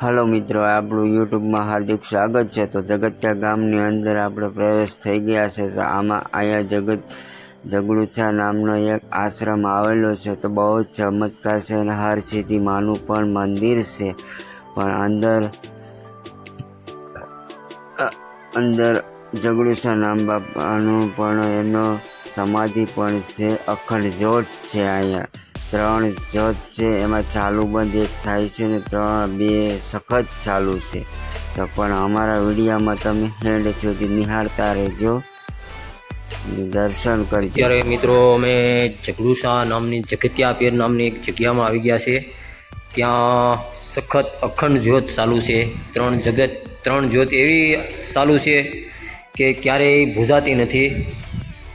હાલો મિત્રો, આપણું યુટ્યુબમાં હાર્દિક સ્વાગત છે. તો જગતિયા ગામની અંદર આપણે પ્રવેશ થઈ ગયા છે. તો આમાં અહીંયા જગત જગડુથા નામનો એક આશ્રમ આવેલો છે. તો બહુ જ ચમત્કાર છે અને હર માનું પણ મંદિર છે. પણ અંદર અંદર જગડુચા નામ બાપાનું પણ એનો સમાધિ પણ છે. અખંડ જોટ છે અહીંયા. ત્રણ જ્યોત છે, એમાં ચાલુ બંધ એક થાય છે ને ત્રણ, બે સખત ચાલુ છે. તો પણ અમારા વિડીયામાં તમે હેન્ડ સુધી નિહાળતા રહેજો દર્શન કરજો. અત્યારે મિત્રો અમે જગડુસા નામની જગત્યા પીર નામની એક જગ્યામાં આવી ગયા છે. ત્યાં સખત અખંડ જ્યોત ચાલુ છે. ત્રણ જગત, ત્રણ જ્યોત એવી ચાલુ છે કે ક્યારેય ભૂજાતી નથી.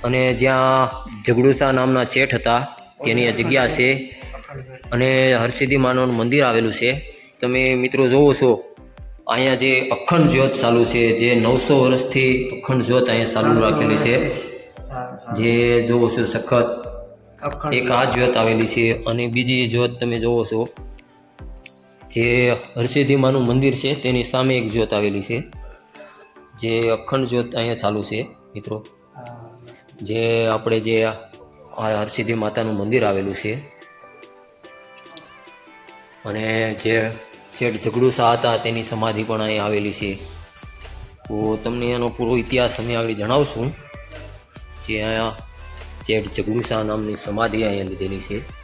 અને જ્યાં જગડુસા નામના શેઠ હતા તેની આ જગ્યા છે. અને હરસિદ્ધિ માનવનું મંદિર આવેલું છે. તમે મિત્રો જોવો છો અહીંયા જે અખંડ જ્યોત ચાલુ છે જે નવસો વર્ષથી અખંડ જ્યોત અહીંયા ચાલુ રાખેલી છે. જે જોવો છો સખત એક આ જ્યોત. આવેલી છે અને બીજી જ્યોત તમે જોવો છો. જે હરસિદ્ધિમાનું મંદિર છે તેની સામે એક જ્યોત આવેલી છે. જે અખંડ જ્યોત અહીંયા ચાલુ છે મિત્રો. જે આપણે જે હરસિદ્ધિ માતાનું મંદિર આવેલું છે. અને જે શેઠ ઝઘડુસા હતા, તેની સમાધિ પણ અહીં આવેલી છે. તો તમને એનો પૂરો ઇતિહાસ અમે આગળ જણાવશું. જે અહીંયા શેઠ ઝઘડુસા નામની સમાધિ અહીંયા લીધેલી છે.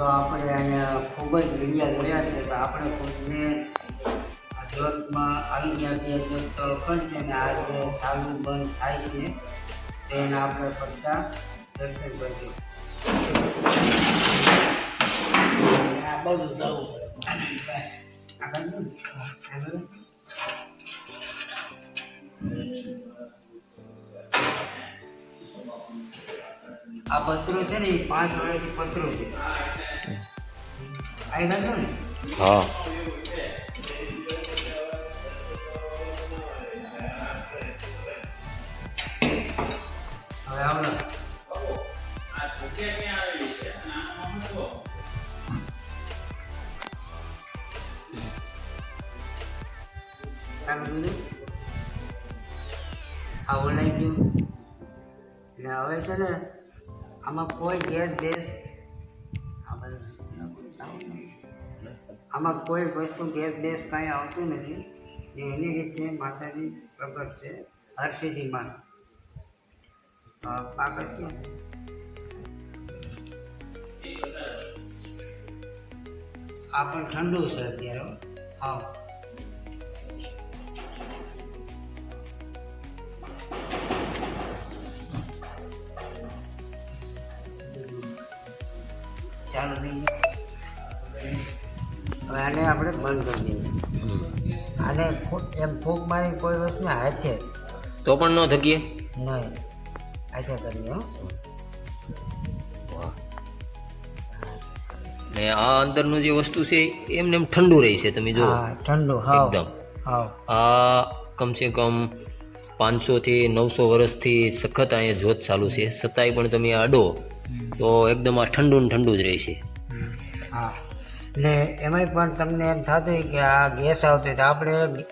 આપણે અહીંયા ખૂબ જ વિડિયા જોયા છે આપણે ખુદને આ આવી ગયા છીએ જ્યોત તો અખંડ છે ને આ જે ચાલુ બંધ થાય છે. તેના આપણે પડતા દર્શન કરીએ. આ બધું જવું પડે. આગળ આ પત્રો છે ને એ પાંચ વર્ષથી પત્રો છે. આ ગયો ને. હા. કર્યું આ ઓનલાઈન ગયું ને હવે છે ને, આમાં કોઈ ગેસ બેસ આમાં કોઈ વસ્તુ ગેસ બેસ કાંઈ આવતું નથી. ને એની રીતે માતાજી પ્રગટ છે હરસિદ્ધિમાં કાગળ ક્યાં છે આ પણ ઠંડુ છે અત્યારે હા ચાલો થઈ હવે આને આપણે બંધ કરી દઈએ. આને એમ ફૂંક મારી કોઈ વસ્તુ હાથ. છે તો પણ ન થકીએ નહીં. હાથે કરીએ હો ને આ અંદરનું જે વસ્તુ છે એમને એમ ઠંડુ રહી છે તમે જો હા ઠંડુ એકદમ. આ કમસે કમ પાંચસોથી નવસો વર્ષથી સખત અહીંયા જ્યોત ચાલુ છે. છતાંય પણ તમે આ અડો તો એકદમ આ ઠંડુ ને ઠંડુ જ રહે છે. હા. ને એમાંય પણ તમને એમ થતું કે આ ગેસ આવતો હોય તો આપણે ગે-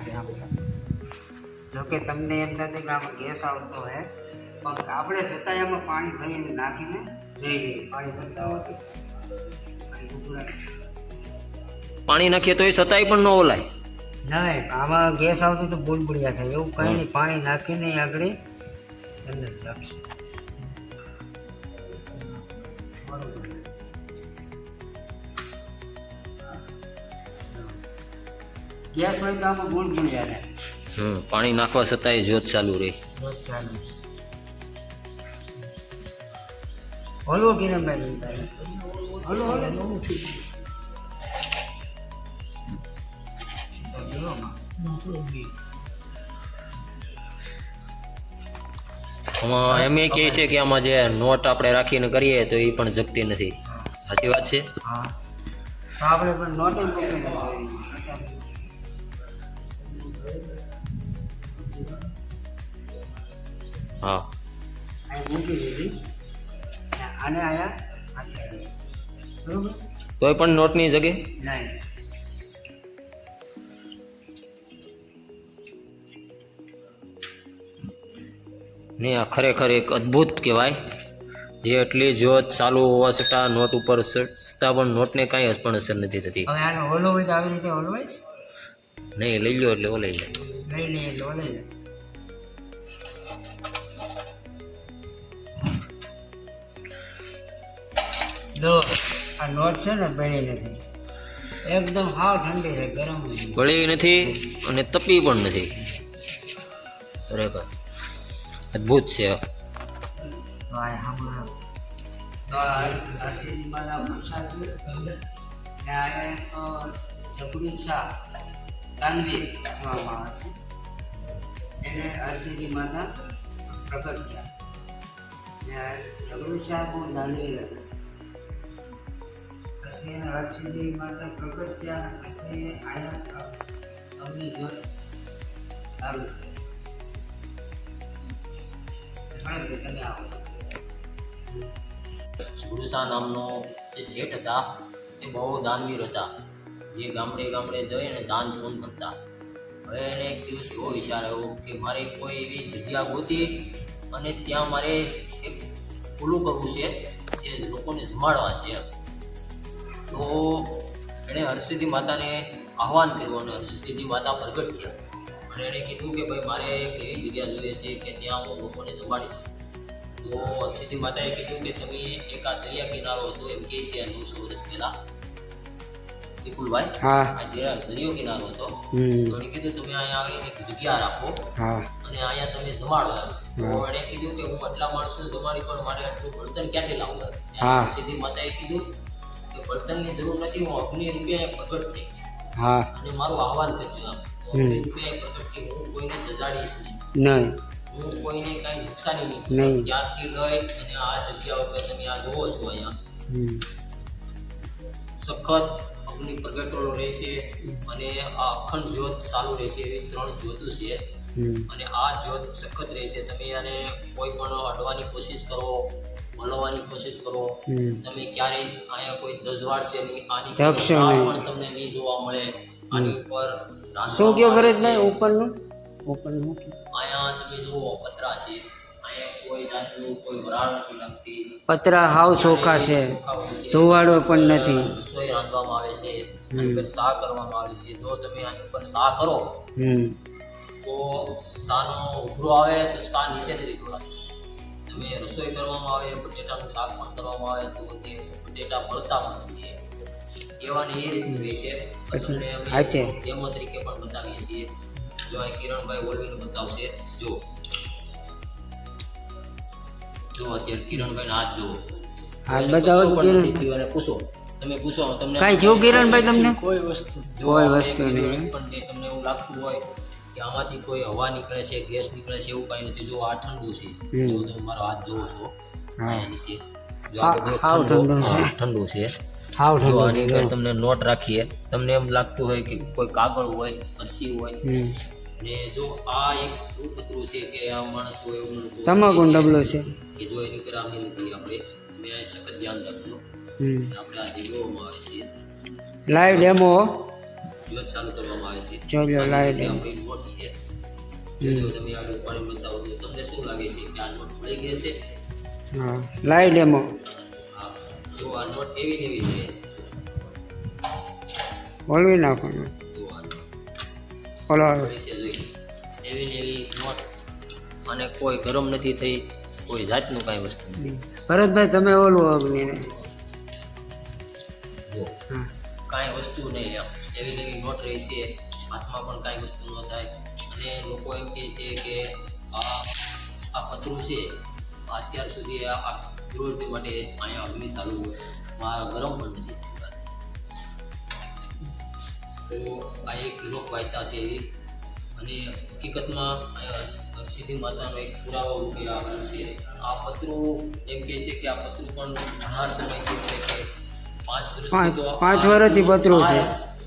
અરે આમ કર. જો કે તમને એમ થતું કે આમાં ગેસ આવતો હોય પણ આપણે છતાં આમાં પાણી ભરીને નાખીને જોઈ લઈએ. પાણી ભરતા હોય પાણી નાખીએ તો એ છતાંય પણ ન ઓલાય. ના આમાં ગેસ આવતો તો બુલબુલિયા થાય. એવું કંઈ નહીં પાણી નાખીને આગળ અંદર રાખશે. બરોબર ગેસ હોય તો આમાં ગુણ થાય. હમ પાણી નાખવા છતાંય જ્યોત ચાલુ રહે. જોત ચાલુ હલવો કિરણભાઈ હલો હલો. આમાં એમ એ કહે છે કે આમાં જે નોટ આપણે રાખીને કરીએ તો એ પણ જગતી નથી. સાચી વાત છે? હા. આપણે પણ નોટે હા. મૂકી દીધી. અને આને આયા? બરોબર? તોય પણ નોટની જગે નહીં. ને આ ખરેખર એક અદ્ભુત કહેવાય. જે એટલી જોત ચાલુ હોવા છતાં નોટ ઉપર છતાં પણ નોટને કાંઈ પણ અસર નથી થતી. હવે આને ઓલો હોય તો આવી રીતે હોલવાઈશ નહીં લઈ લો એટલે ઓ લઈ લે લઈ લઈએ એટલે લઈ લે લો આ નોટ છે ને બળી નથી. એકદમ હાવ ઠંડી છે ગરમ ભળી ગળી નથી અને તપી પણ નથી. ખરેખર. અદ્ભુત છે. માતા પ્રગટ છે. ને આ એક જબડી શાહ તાનવીર કહેવામાં માત્ર છે એને હરસિદ્ધિ માતા પ્રગટ થયા ને આ જબડી શાહ બહુ દાનવીર હતા પછી એને હરસિદ્ધિ માતા પ્રગટ થયા. અને પછી અહીંયા અગ્નિ જ્યોત સારું છે. તમે નામનો જે શેઠ હતા, એ બહુ દાનવીર હતા. જે ગામડે ગામડે જઈને દાન પૂન કરતા. હવે એને એક દિવસ એવો વિચાર આવ્યો કે મારે કોઈ એવી જગ્યા ગોતી અને ત્યાં મારે એક ખુલ્લું કરવું છે, જે લોકોને જમાડવા છે. તો એણે હરસિદ્ધિ માતાને આહવાન કર્યું અને હરસિદ્ધિ માતા પ્રગટ થયા. અને એણે કીધું કે ભાઈ મારે એક એવી જગ્યા જોઈએ છે કે ત્યાં હું લોકોને જમાડીશ તો હરસિદ્ધિ માતાએ કીધું કે તમે એક આ દરિયા કિનારો હતો એમ કહે છે નવસો વર્ષ પહેલાં. વિપુલભાઈ આ દરિયો કિનારો હતો. તો એણે કીધું તમે અહીંયા આવીને એક જગ્યા રાખો અને અહીંયા તમે જમાડો તો એણે કીધું કે હું આટલા માણસો જમાડી પણ મારે આટલું બળતણ ક્યાંથી હા. સીધી માતાએ કીધું કે બળતણની જરૂર નથી હું અગ્નિ રૂપે અહીંયા પ્રગટ થઈશ. હા. અને મારું આહવાન કરજો એમ અગ્નિ રૂપે અહીંયા પ્રગટ થઈ હું કોઈને દજાડીશ નહીં. નહીં. હું કોઈને કાંઈ નુકસાની નહીં નહીં. ત્યારથી લઈ અને આ જગ્યા ઉપર તમે આ જોવો છો અહીંયા. સખત અગ્નિ પ્રગટેલો રહેશે અને આ અખંડ જ્યોત ચાલુ રહેશે. એવી ત્રણ જ્યોતો છે. અને આ જ્યોત સખત રહેશે. તમે આને કોઈ પણ અડવાની કોશિશ કરો મળવાની કોશિશ કરો. તમે ક્યારેય અહીંયા કોઈ દજવાડશે નહીં. આની. પણ તમને નહીં જોવા મળે. આની ઉપર શું કયો ભરતભાઈ છે. ઉપરનું? ઉપરનું અહીંયા તમે જુઓ પતરા છે. કોઈ કોઈ પતરા હાવ ચોખા છે. છે. ધોવાડો પણ નથી. રસોઈ રાંધવામાં આવે છે. આની સા કરવામાં આવે છે. જો તમે આની ઉપર સા કરો તો સાનો ઉભરો આવે તો સા નીચે નથી ઢોળાતું તમે રસોઈ કરવામાં આવે બટેટાનું શાક પણ કરવામાં આવે તો તે બટેટા મળતા પણ નથી. કહેવાની એ રીતનું રહે છે. પછી અને અમે ડેમો તરીકે પણ બતાવીએ છીએ. જો અહીં કિરણભાઈ ઓલવીને બતાવશે. જો. જો અત્યારે કિરણભાઈ હાથ જુઓ. હાથ બતાવો કિરણ. અને પૂછો. તમે પૂછો તમને કાંઈ જો કિરણભાઈ તમને? કોઈ વસ્તુ કોઈ વસ્તુ નહીં. પણ તમને એવું લાગતું હોય કે આમાંથી કોઈ હવા નીકળે છે ગેસ નીકળે છે એવું કઈ નથી. જો આ ઠંડુ છે. જો તમે મારો હાથ જોવો છો ઠંડુ છે. હા, ઠંડુ છે. હાવ ઠંડુ આની અંદર તમને નોટ રાખીએ. તમને એમ લાગતું હોય કે કોઈ કાગળ હોય અરસી હોય. ને જો આ એક એવું છે કે આ માણસ હોય એવું તમાકુ છે. ડબલો છે. કે જો એની ગ્રામી નથી આપણે. મેં સખત ધ્યાન રાખજો. આપણે આ જીવોમાં આવે છે. લાઈવ ડેમો દિવસ ચાલુ કરવામાં આવે છે. અને લાઈવ આપણી નોટ છે. જો તમે આ પાણી બતાવો તો તમને શું લાગે છે કે આ નોટ મળી ગઈ છે? હા. લાઈવ લેમો તો આ નોટ એવી લેવી છે. બોલવી નાખવાનું. એવી એવી નોટ અને કોઈ ગરમ નથી થઈ કોઈ જાતનું કાંઈ વસ્તુ નથી. ભરતભાઈ તમે ઓલું અગ્નિ કાંઈ વસ્તુ નહીં એમ એવી એવી નોટ રહે છે હાથમાં પણ કાંઈ વસ્તુ ન થાય. અને લોકો એમ કહે છે કે આ આ પતરું છે અત્યાર સુધી આ આ માટે અહીંયા અગ્નિ ચાલુ ગરમ પણ નથી તો આ એક લોકવાયતા છે એવી. અને હકીકતમાં સિદ્ધિ માતાનો એક પુરાવો રૂપે આવેલું છે. આ પતરું એમ કહે છે કે આ પતરું પણ ઘણા સમયથી કે પાંચ વર્ષથી પાંચ વર્ષથી પતરું છે.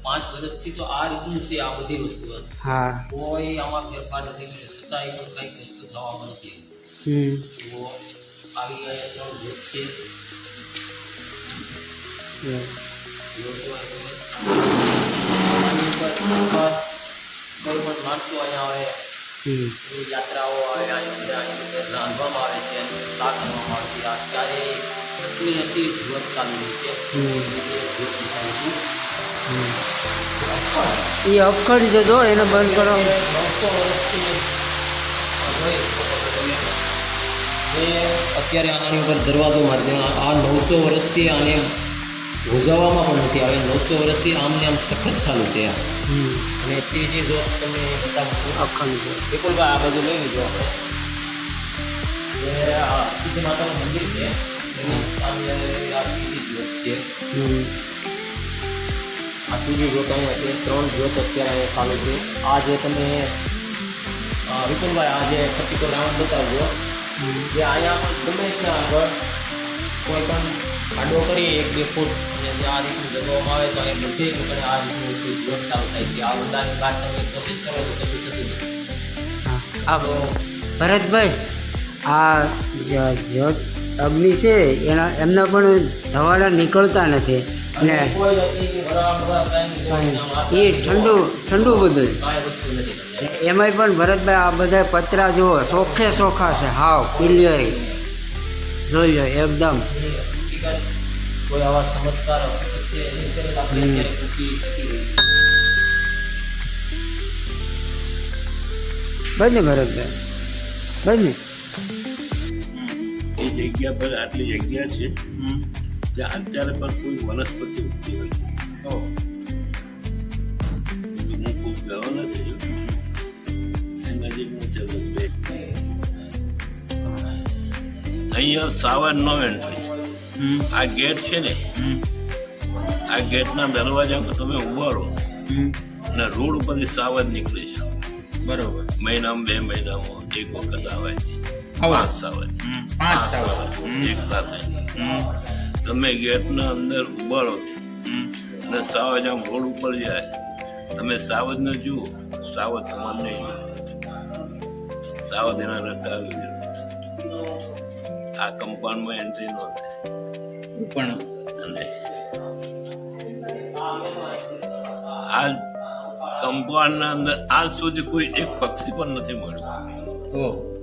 પાંચ વર્ષથી તો આ રીતનું છે આ બધી વસ્તુ હા. કોઈ આમાં ફેરફાર નથી કર્યો. છતાંય પણ કંઈક વસ્તુ થવામાં નથી તો આવી ગયા ત્રણ જૂથ છે. કોઈ પણ માણસો અહીંયા આવે. યાત્રાઓ આવે રાંધવામાં આવે છે શાક કરવામાં આવે છે. એટલી ચાલુ રહી છે. એ અખડ છે. જો એને બંધ કરો. તમે. અત્યારે આની ઉપર દરવાજો મારી આ નવસો વર્ષથી આને ભૂજાવવામાં પણ નથી આવે. નવસો વર્ષથી આમને આમ સખત ચાલુ છે અને ત્રીજી જો તમને બતાવું અખંડ વિપુલભાઈ આ બધું લઈ લીધું આપણે. આ સિદ્ધિ માતાનું મંદિર છે એની સામે આ ત્રીજી જ્યોત છે. આ ત્રીજી જ્યોત અહીંયા છે ત્રણ જ્યોત અત્યારે અહીંયા ચાલુ છે. આ જે તમે વિપુલભાઈ આ જે પર્ટિક્યુલર રાઉન્ડ બતાવજો. જે અહીંયા પણ ગમે ત્યાં આગળ કોઈ પણ ખાડો કરી એક બે ફૂટ જે આ રીતનું જગવામાં આવે તો એ બધી લોકોને આ રીતનું જ્યોત ચાલુ થાય છે. આ ઉદાહરણ વાત તમે કોશિશ કરો તો કશું થતું નથી. હા. ભરતભાઈ આ જ- જ્યોત અગ્નિ છે એના એમના પણ ધવાડા નીકળતા નથી. ને એ ઠંડુ ઠંડુ બધું. એમાંય પણ ભરતભાઈ આ બધા પતરા જુઓ ચોખ્ખે ચોખ્ખા છે. હાવ ક્લિયર જોઈ લો એકદમ. બંને ભરતભાઈ. બંને. એ જગ્યા પર આટલી જગ્યા છે ત્યાં અત્યારે પણ કોઈ વનસ્પતિ ઉગતી હોય હું ખૂબ ગયો નથી નજીકનું છે અહીંયા સાવર નો એન્ટ્રી આ ગેટ છે ને આ ગેટના દરવાજામાં તમે ઊભા રહો. ને રોડ ઉપરથી સાવર નીકળે છે બરોબર. મહિનામાં બે મહિનામાં એક વખત આવે છે. પાંચ સાવર પાંચ સાવર એક સાથે તમે ગેટના અંદર ઊભા રહો અને સાવજ આમ રોડ ઉપર જાય. તમે સાવજને જુઓ. સાવજ તમારે નહીં સાવજ એના રસ્તે આવી જશે આ કમ્પાઉન્ડમાં એન્ટ્રી ન થાય. પણ. અને આ કમ્પાઉન્ડના અંદર આજ સુધી કોઈ એક પક્ષી પણ નથી મળ્યું. ઓ.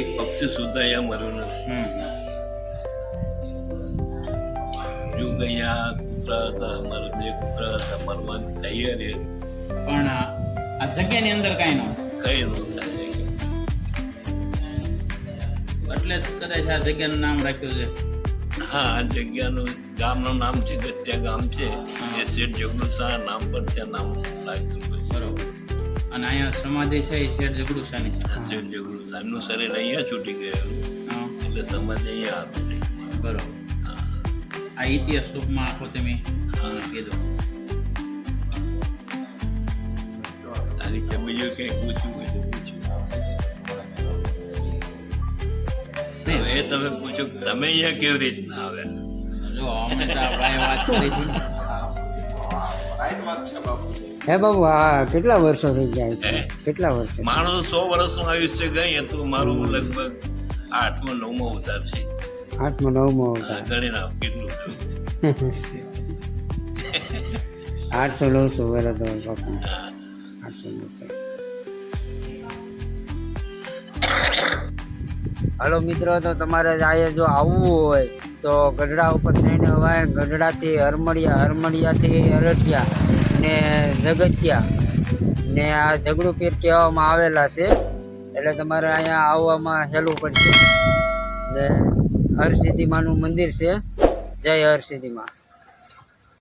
એક પક્ષી સુધા અહીંયા મર્યું નથી. જો અહીંયા કૂતરા હતા અમારા બે કૂતરા હતા મરવાની તૈયારી પણ આ જગ્યાની અંદર કાંઈ નહોતું કઈ ન થાય એટલે કદાચ આ જગ્યાનું નામ રાખ્યું છે. હા આ જગ્યાનું ગામનું નામ છે ગત્યા ગામ છે. એ શેઠ શાહ નામ પર ત્યાં નામ રાખ્યું બરોબર. અને અહીંયા સમાધિ છે એ શેઠ જગડુશાની છે. શેઠ જગડુ એમનું શરીર અહીંયા છૂટી ગયું. એટલે સમાધિ અહીંયા આપી બરોબર. આ ઇતિહાસ રૂપમાં આખો તમે કીધો બીજું કંઈ પૂછવું હોય તો પૂછ્યું. નહીં. એ તમે પૂછો તમે અહીંયા કેવી રીતના આવ્યા જો અમે તો ભાઈ વાત કરી હતી. હે બાબુ હા કેટલા વર્ષો થઈ ગયા છે? કેટલા વર્ષો? માણસ સો વર્ષનું આયુષ્ય ગઈ તો મારું લગભગ આઠમો નવમો અવતાર છે. આઠમો નવમો અવતાર. ગણી નાખો કેટલું આઠસો નવસો વર્ષ તો બાપુ. આઠસો નવસો. હલો મિત્રો તો તમારે આજે જો આવવું હોય તો ગઢડા ઉપર થઈને હવાય ગઢડાથી હરમડિયા હરમડિયાથી અરઠિયા. ને જગત્યા ને આ ઝઘડું પીર કહેવામાં આવેલા છે. એટલે તમારે અહીંયા આવવામાં હેલું પડશે. ને હરસિદ્ધિમાનું મંદિર છે. જય હરસિદ્ધિમાં.